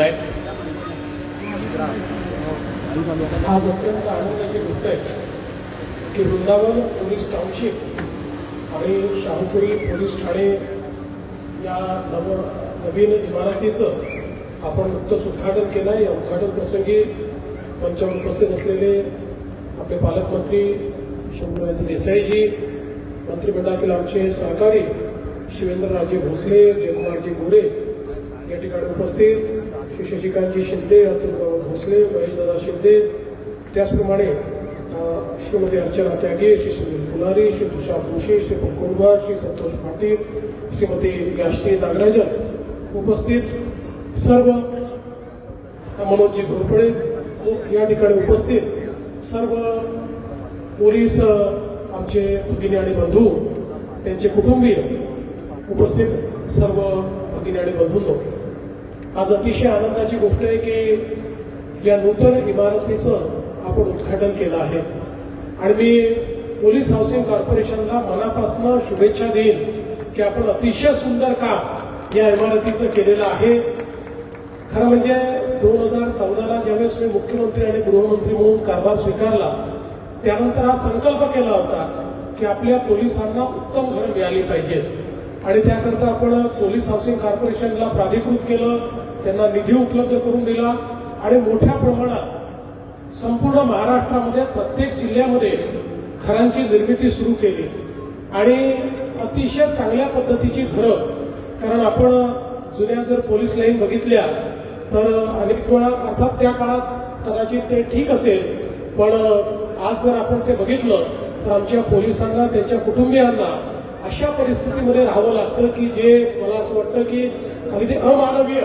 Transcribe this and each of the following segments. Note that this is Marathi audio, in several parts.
आज अत्यंत आनंदाची गोष्ट आहे की वृंदावन पोलीस टाउनशिप आणि शाहूपुरी पोलीस ठाणे या नव नवीन इमारतीचं आपण नुकतंच उद्घाटन केलं आहे. या उद्घाटन प्रसंगी मंचावर उपस्थित असलेले आपले पालकमंत्री शंभूराजे देसाईजी मंत्रिमंडळातील आमचे सहकारी शिवेंद्रराजे भोसले जयकुमारजी गोरे या ठिकाणी उपस्थित. श्री शशिकांतजी शिंदे अतुल भोसले महेशदादा शिंदे. त्याचप्रमाणे श्रीमती अर्चना त्यागे श्री सुनील फुलारी श्री तुषार जोशी श्री कुरकुरवार श्री संतोष पाटील श्रीमती याश्री नागराजन उपस्थित. सर्व मनोजी घोरपडे या ठिकाणी उपस्थित. सर्व पोलीस आमचे भगिनी आणि बंधू त्यांचे कुटुंबीय उपस्थित. सर्व भगिनी आणि बंधूंनो आज अतिशय आनंदाची गोष्ट आहे की या नूतन इमारतीचं आपण उद्घाटन केलं आहे. आणि मी पोलीस हाऊसिंग कॉर्पोरेशनला मनापासून शुभेच्छा देईन की आपण अतिशय सुंदर काम या इमारतीचं केलेलं आहे. खरं म्हणजे दोन हजार चौदाला ज्यावेळेस मी मुख्यमंत्री आणि गृहमंत्री म्हणून कारभार स्वीकारला त्यानंतर हा संकल्प केला होता की आपल्या पोलिसांना उत्तम घरं मिळाली पाहिजेत आणि त्याकरता आपण पोलीस हाऊसिंग कॉर्पोरेशनला प्राधिकृत केलं त्यांना निधी उपलब्ध करून दिला आणि मोठ्या प्रमाणात संपूर्ण महाराष्ट्रामध्ये प्रत्येक जिल्ह्यामध्ये घरांची निर्मिती सुरू केली. आणि अतिशय चांगल्या पद्धतीची घरं कारण आपण जुन्या जर पोलीस लाईन बघितल्या तर अनेक वेळा अर्थात त्या काळात कदाचित ते ठीक असेल पण आज जर आपण ते बघितलं तर आमच्या पोलिसांना त्यांच्या कुटुंबियांना अशा परिस्थितीमध्ये राहावं लागतं की जे मला असं वाटतं की अगदी अमानवीय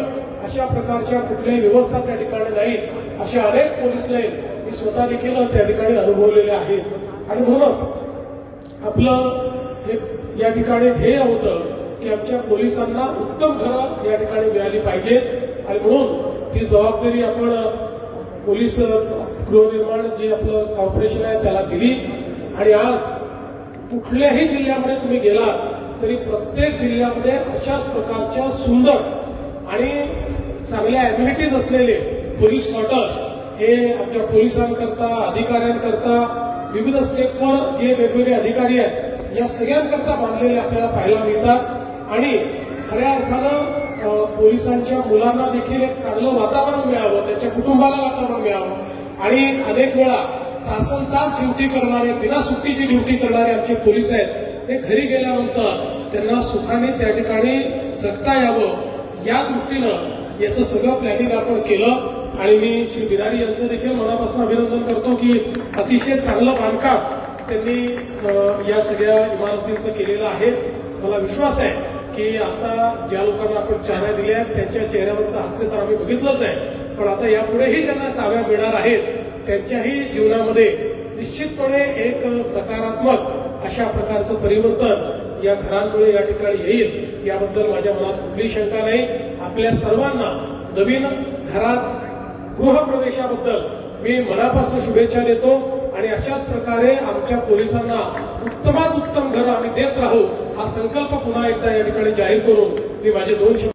अशा प्रकारच्या कुठल्याही व्यवस्था त्या ठिकाणी नाहीत अशा अनेक पोलीस लाईन मी स्वतः देखील त्या ठिकाणी अनुभवलेले आहेत. आणि म्हणूनच आपलं हे या ठिकाणी ध्येय होतं की आमच्या पोलिसांना उत्तम घरं या ठिकाणी मिळाली पाहिजेत. आणि म्हणून ती जबाबदारी आपण पोलीस गृहनिर्माण जे आपलं कॉर्पोरेशन आहे त्याला दिली. आणि आज कुठल्याही जिल्ह्यामध्ये तुम्ही गेलात तरी प्रत्येक जिल्ह्यामध्ये अशाच प्रकारच्या सुंदर आणि चांगल्या अम्युनिटीज असलेले पोलीस क्वार्टर्स हे आमच्या पोलिसांकरता अधिकाऱ्यांकरता विविध स्टेपवर जे वेगवेगळे अधिकारी आहेत या सगळ्यांकरता बांधलेले आपल्याला पाहायला मिळतात. आणि खऱ्या अर्थानं पोलिसांच्या मुलांना देखील एक चांगलं वातावरण मिळावं त्यांच्या कुटुंबाला वातावरण मिळावं. आणि अनेक वेळा तासन तास ड्युटी करणारे बिना सुट्टीची ड्युटी करणारे आमचे पोलीस आहेत ते घरी गेल्यानंतर त्यांना सुखाने त्या ठिकाणी जगता यावं या दृष्टीनं याचं सगळं प्लॅनिंग आपण केलं. आणि मी श्री बिरारी यांचं देखील मनापासून अभिनंदन करतो की अतिशय चांगलं बांधकाम त्यांनी या सगळ्या इमारतींचं केलेलं आहे. मला विश्वास आहे की आता ज्या लोकांना आपण चाव्या दिल्या आहेत त्यांच्या चेहऱ्यावरचं हास्य तर आम्ही बघितलंच आहे. पण आता यापुढेही ज्यांना चाव्या मिळणार आहेत त्यांच्याही जीवनामध्ये निश्चितपणे एक सकारात्मक अशा प्रकारचं परिवर्तन या घरांमुळे या ठिकाणी येईल याबद्दल माझ्या मनात कुठलीही शंका नाही. आपल्या सर्वांना नवीन घरात गृहप्रवेशाबद्दल मी मनापासून शुभेच्छा देतो आणि अशाच प्रकारे आमच्या पोलिसांना उत्तमात उत्तम घर आम्ही देत राहू हा संकल्प पुन्हा एकदा या ठिकाणी जाहीर करून मी माझे दोन शब्द